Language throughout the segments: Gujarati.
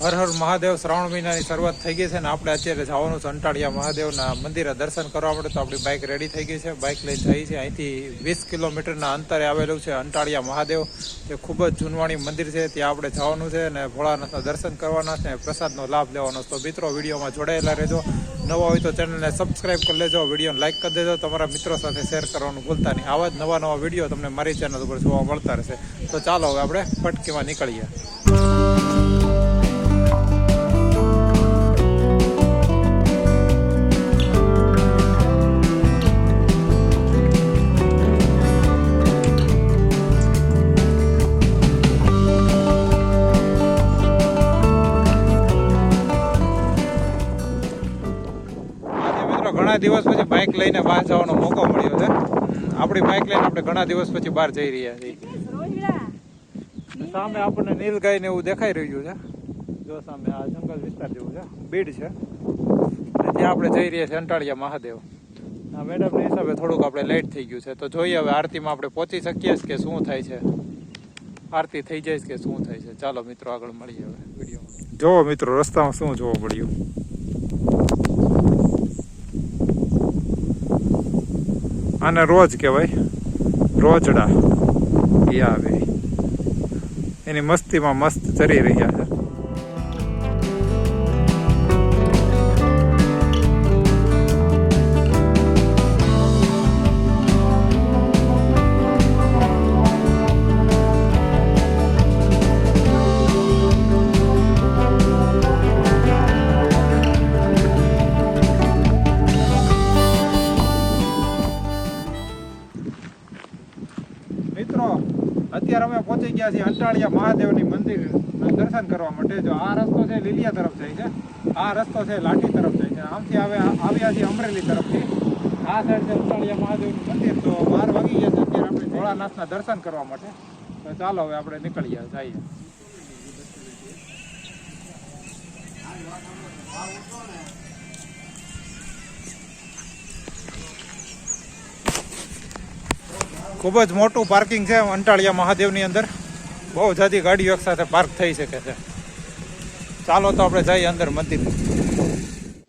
હર હર મહાદેવ, શ્રાવણ મહિનાની શરૂઆત થઈ ગઈ છે ને આપણે અત્યારે જવાનું છે અંટાળિયા મહાદેવના મંદિરે દર્શન કરવા માટે તો આપણી બાઇક રેડી થઈ ગઈ છે. બાઇક લઈ જઈ છે. અહીંથી વીસ કિલોમીટરના અંતરે આવેલું છે અંટાળિયા મહાદેવ. તે ખૂબ જ જૂનવાણી મંદિર છે. ત્યાં આપણે જવાનું છે અને ભોળાનાથના દર્શન કરવાના છે. પ્રસાદનો લાભ લેવાનો તો મિત્રો, વિડીયોમાં જોડાયેલા રહેજો. નવા હોય તો ચેનલને સબસ્ક્રાઇબ કરી લેજો. વિડીયોને લાઇક કરી દેજો. તમારા મિત્રો સાથે શેર કરવાનું ભૂલતા નહીં. આવા જ નવા નવા વીડિયો તમને મારી ચેનલ ઉપર જોવા મળતા રહેશે. તો ચાલો હવે આપણે ફટકીમાં નીકળીએ. ઘણા દિવસ પછી બાઇક લઈને બહાર જવાનો મોકો મળ્યો છે. આપણી બાઇક લઈને આપણે ઘણા દિવસ પછી બહાર જઈ રહ્યા છીએ. સામે આપણને નીલગાય ને એવું દેખાઈ રહ્યું છે. જો સામે આ જંગલ વિસ્તાર જેવું છે. બીડ છે. ત્યાં આપણે જઈ રહ્યા છીએ અંટાળિયા મહાદેવ. આ મેડમના હિસાબે થોડુંક આપણે લેટ થઈ ગયું છે. તો જોઈએ હવે આરતીમાં આપણે પહોંચી શકીએ કે શું થાય છે? આરતી થઈ જાય કે શું થાય છે? ચાલો મિત્રો આગળ મળીએ હવે વિડીયોમાં. જોવો મિત્રો રસ્તામાં શું જોવા મળ્યું? આને રોજ કહેવાય રોજડા. એ આવે. એની મસ્તીમાં મસ્ત ચરી રહ્યા ગયા છીએ અંટાળિયા મહાદેવની મંદિર દર્શન કરવા માટે જો આ રસ્તો છે લીલિયા તરફ જાય છે. આ રસ્તો છે લાઠી તરફ જાય છે. આમથી હવે આવ્યા છીએ અમરેલી તરફથી. આ સાઈડ છે અંટાળિયા મહાદેવનું મંદિર. તો બાર વાગી ગયા છે અત્યારે આપણે ભોળાનાથના દર્શન કરવા માટે. તો ચાલો હવે આપણે નીકળીએ, જઈએ. ખૂબ જ મોટું પાર્કિંગ છે અંટાળિયા મહાદેવની અંદર. બહુ જતી ગાડીઓ એક સાથે પાર્ક થઈ શકે છે. ચાલો તો આપણે જઈએ અંદર મંદિર.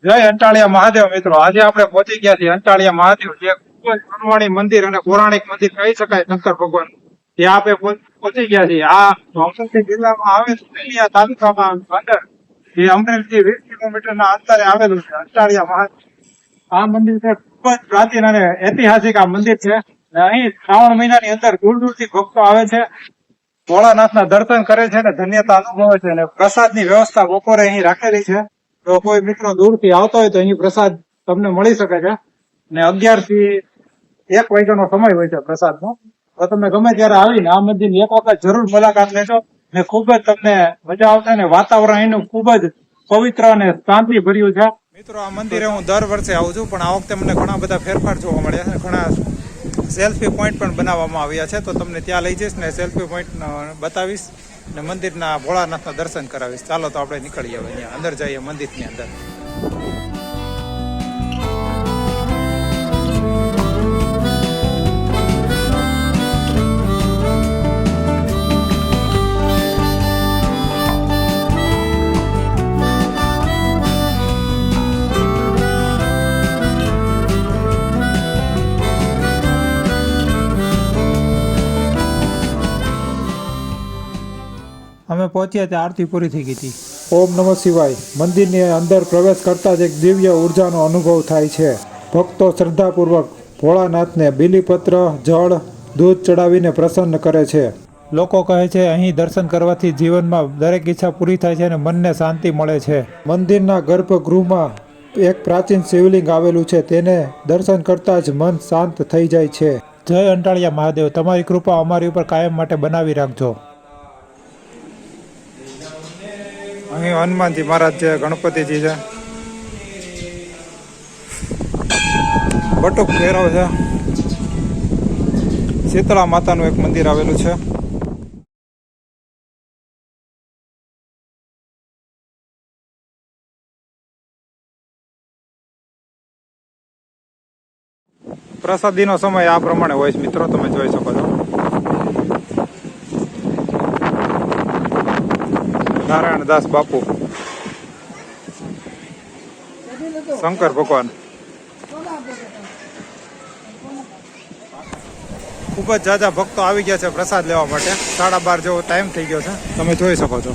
જય અંટાળિયા મહાદેવ મિત્રો. આજે આપણે પહોંચી ગયા છીએ અંટાળિયા મહાદેવ, જે ખૂબ જ પુરવાણી મંદિર અને પૌરાણિક મંદિર કહી શકાય શંકર ભગવાન. ત્યાં આપણે પહોંચી ગયા છીએ. આ ભાવનગર જિલ્લામાં આવે લીલિયા તાલુકામાં અંદર એ અમરેલીથી વીસ કિલોમીટરના અંતરે આવેલું છે અંટાળિયા મહાદેવ. આ મંદિર છે ખૂબ જ પ્રાચીન અને ઐતિહાસિક આ મંદિર છે. અહીં શ્રાવણ મહિનાની અંદર દૂર દૂરથી ભક્તો આવે છે. ભોળાનાથના દર્શન કરે છે ને, ધન્યતા અનુભવે છે અને પ્રસાદની વ્યવસ્થા બપોરે અહીં રાખેલી છે. તો કોઈ મિત્રો દૂરથી આવતો હોય તો અહીં પ્રસાદ તમને મળી શકે છે. ને અગિયારથી એક વાગ્યાનો સમય હોય છે પ્રસાદનો. તો તમે ગમે ત્યારે આવીને આ મંદિરની એક વખત જરૂર મુલાકાત લેજો. ને ખૂબ જ તમને મજા આવશે અને વાતાવરણ એનું ખૂબ જ પવિત્ર અને શાંતિ ભર્યું છે. મિત્રો, આ મંદિરે હું દર વર્ષે આવું છું, પણ આ વખતે મને ઘણા બધા ફેરફાર જોવા મળ્યા છે ઘણા સેલ્ફી પોઈન્ટ પણ બનાવવામાં આવ્યા છે, તો તમને ત્યાં લઈ જઈશ ને સેલ્ફી પોઈન્ટ બતાવીશ ને મંદિરના ભોળાનાથના દર્શન કરાવીશ. ચાલો તો આપણે નીકળીએ અહીંયા, અંદર જઈએ મંદિરની અંદર. અમે પહોંચ્યા ત્યાં આરતી પૂરી થઈ ગઈ હતી. ઓમ નમઃ શિવાય. મંદિરની અંદર પ્રવેશ કરતા જ એક દિવ્ય ઉર્જાનો અનુભવ થાય છે. ભક્તો શ્રદ્ધાપૂર્વક ભોળાનાથને બીલીપત્ર જળ દૂધ ચડાવીને પ્રસન્ન કરે છે. લોકો કહે છે અહીં દર્શન કરવાથી જીવનમાં દરેક ઈચ્છા પૂરી થાય છે અને મનને શાંતિ મળે છે. મંદિરના ગર્ભગૃહમાં એક પ્રાચીન શિવલિંગ આવેલું છે. તેને દર્શન કરતા જ મન શાંત થઈ જાય છે. જય અંટાળિયા મહાદેવ તમારી કૃપા અમારી ઉપર કાયમ માટે બનાવી રાખજો. અહીં હનુમાનજી મહારાજ છે, ગણપતિજી છે. બટુક ભૈરવ છે. શીતળા માતાનું એક મંદિર આવેલું છે. પ્રસાદીનો સમય આ પ્રમાણે હોય છે. મિત્રો, તમે જોઈ શકો છો. નારાયણદાસ બાપુ. શંકર ભગવાન. ખૂબ જ જાજા ભક્તો આવી ગયા છે પ્રસાદ લેવા માટે. સાડા બાર જેવો ટાઈમ થઈ ગયો છે. તમે જોઈ શકો છો.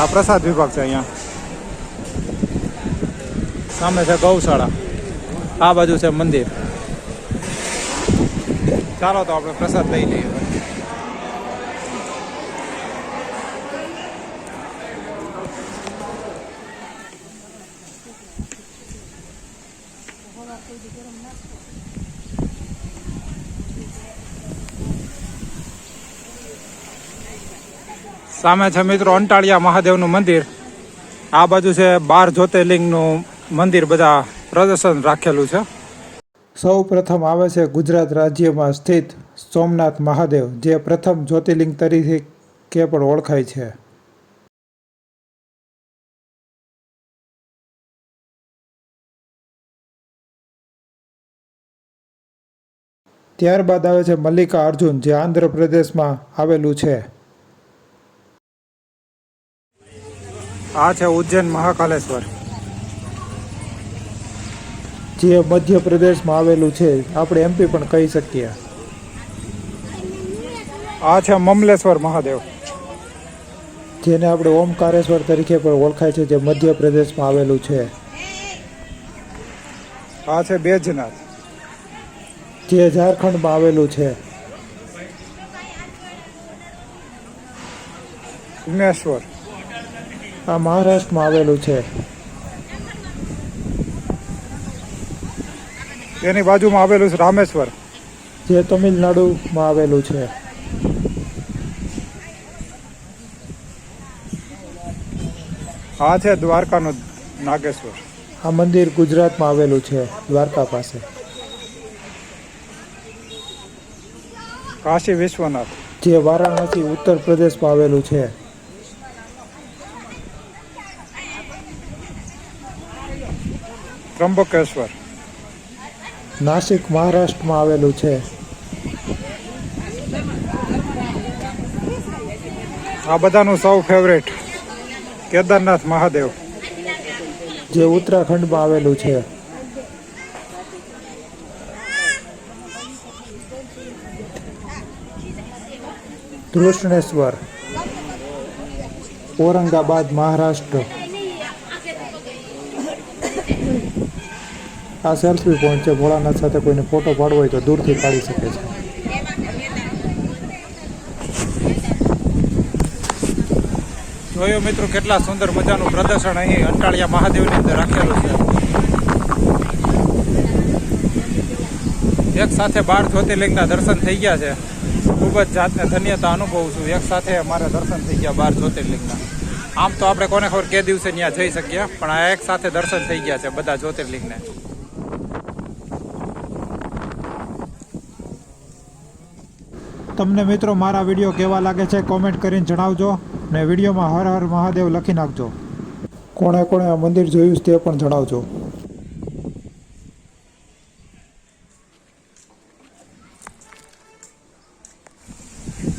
આ પ્રસાદ વિભાગ છે અહીંયા. સામે છે ગૌશાળા. આ બાજુ છે મંદિર. ચાલો તો આપણે પ્રસાદ લઈ લઈએ. સામે છે મિત્રો અંટાળિયા મહાદેવનું મંદિર. આ બાજુ છે બાર જ્યોતિર્લિંગનું મંદિર બધા પ્રદર્શન રાખેલું છે. સૌ પ્રથમ આવે છે ગુજરાત રાજ્યમાં સ્થિત સોમનાથ મહાદેવ, જે પ્રથમ જ્યોતિર્લિંગ તરીકે પણ ઓળખાય છે. ત્યારબાદ આવે છે મલ્લિકા અર્જુન જે આંધ્રપ્રદેશમાં આવેલું છે. આ છે ઉજ્જૈન મહાકાલેશ્વર. જે મધ્યપ્રદેશમાં આવેલું છે આપણે એમપી પણ કહી શકીએ. આ છે મમલેશ્વર મહાદેવ. જેને આપણે ઓમકારેશ્વર તરીકે પણ ઓળખાય છે જે મધ્યપ્રદેશમાં આવેલું છે. આ છે બેજનાથ જે ઝારખંડમાં આવેલું છે. વિઘ્નેશ્વર. આ મહારાષ્ટ્રમાં આવેલું છે. તેની બાજુમાં આવેલું છે રામેશ્વર. જે તમિલનાડુમાં આવેલું છે. આ છે દ્વારકાનું નાગેશ્વર. આ મંદિર ગુજરાતમાં આવેલું છે દ્વારકા પાસે. કાશી વિશ્વનાથ. જે વારાણસી ઉત્તર પ્રદેશમાં આવેલું છે. ત્રંબકેશ્વર. નાસિક મહારાષ્ટ્રમાં આવેલું છે. આ બધાનું સૌ ફેવરેટ કેદારનાથ મહાદેવ. જે ઉત્તરાખંડમાં આવેલું છે. કૃષ્ણેશ્વર ઔરંગાબાદ મહારાષ્ટ્ર. આ સેલ્ફી પોઈન્ટ છે. ભોળાનાથ સાથે કોઈને ફોટો પાડવો હોય તો દૂરથી પાડી શકે છે. જોયો મિત્રો, કેટલા સુંદર મજાનું પ્રદર્શન અહીં અંટાળિયા મહાદેવની અંદર રાખેલું છે. એક સાથે બાર જ્યોતિર્લિંગના દર્શન થઈ ગયા છે. ખૂબ જ જાતને ધન્યતા અનુભવું છું. એક સાથે અમારે દર્શન થઈ ગયા બાર જ્યોતિર્લિંગના. આમ તો આપણે કોને ખબર કે દિવસે ત્યાં જઈ શકીએ, પણ આ એક સાથે દર્શન થઈ ગયા છે બધા જ્યોતિર્લિંગને. તમને મિત્રો મારા વીડિયો કેવા લાગે છે કોમેન્ટ કરીને જણાવજો ને વિડીયોમાં હર હર મહાદેવ લખી નાખજો. કોણે કોણે આ મંદિર જોયું તે પણ જણાવજો.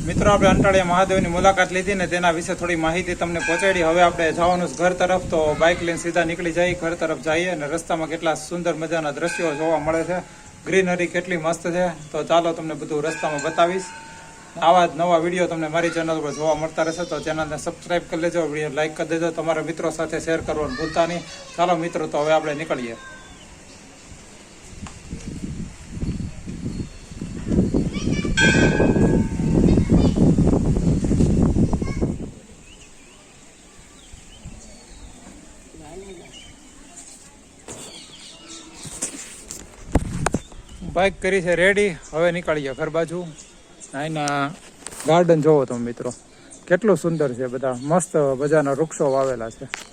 મિત્રો, આપણે અંટાળિયા મહાદેવની મુલાકાત લીધી ને તેના વિશે થોડી માહિતી તમને પહોંચાડી. હવે આપણે જવાનું ઘર તરફ, તો બાઇક લઈને સીધા નીકળી જઈએ, ઘર તરફ જઈએ અને રસ્તામાં કેટલા સુંદર મજાના દ્રશ્યો જોવા મળે છે. ગ્રીનરી કેટલી મસ્ત છે. તો ચાલો તમને બધું રસ્તામાં બતાવીશ. આવા જ નવા વીડિયો તમને મારી ચેનલ પર જોવા મળતા રહેશે, તો ચેનલને સબસ્ક્રાઈબ કરી લેજો, વીડિયો લાઇક કરી દેજો, તમારા મિત્રો સાથે શેર કરવાનું ભૂલતા નહીં. ચાલો મિત્રો, તો હવે આપણે નીકળીએ. બાઇક કરી છે રેડી હવે નીકળીએ ઘર બાજુ. અહીંના ગાર્ડન જોવો તમે મિત્રો. કેટલું સુંદર છે બધા. મસ્ત મજાના વૃક્ષો વાવેલા છે.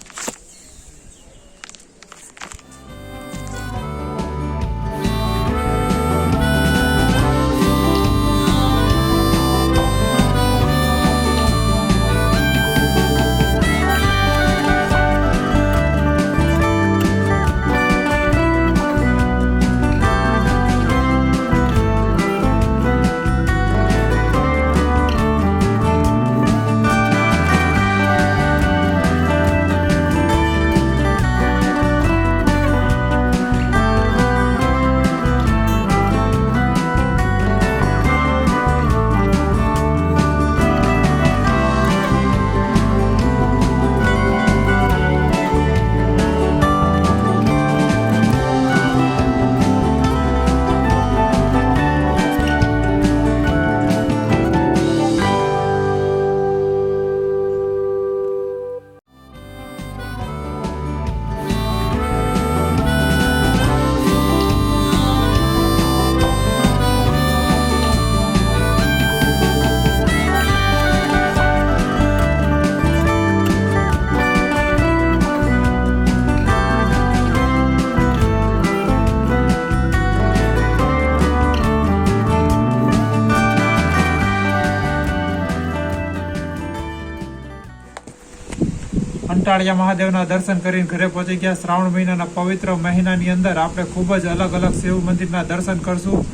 અંટાળિયા મહાદેવના દર્શન કરીને ઘરે પહોંચી ગયા. શ્રાવણ મહિનાના પવિત્ર મહિનાની અંદર આપણે ખૂબ જ અલગ અલગ શિવ મંદિરના દર્શન કરશું.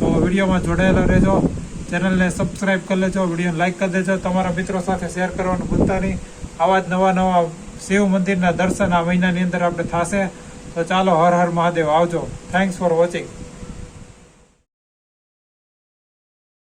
તો વિડીયોમાં જોડાયેલા રહેજો. ચેનલને સબસ્ક્રાઈબ કરી લેજો. વિડીયોને લાઈક કરી દેજો. તમારા મિત્રો સાથે શેર કરવાનું ભૂલતા નહીં. આવા જ નવા નવા શિવ મંદિરના દર્શન આ મહિનાની અંદર આપણે થશે. તો ચાલો હર હર મહાદેવ. આવજો. Thanks for watching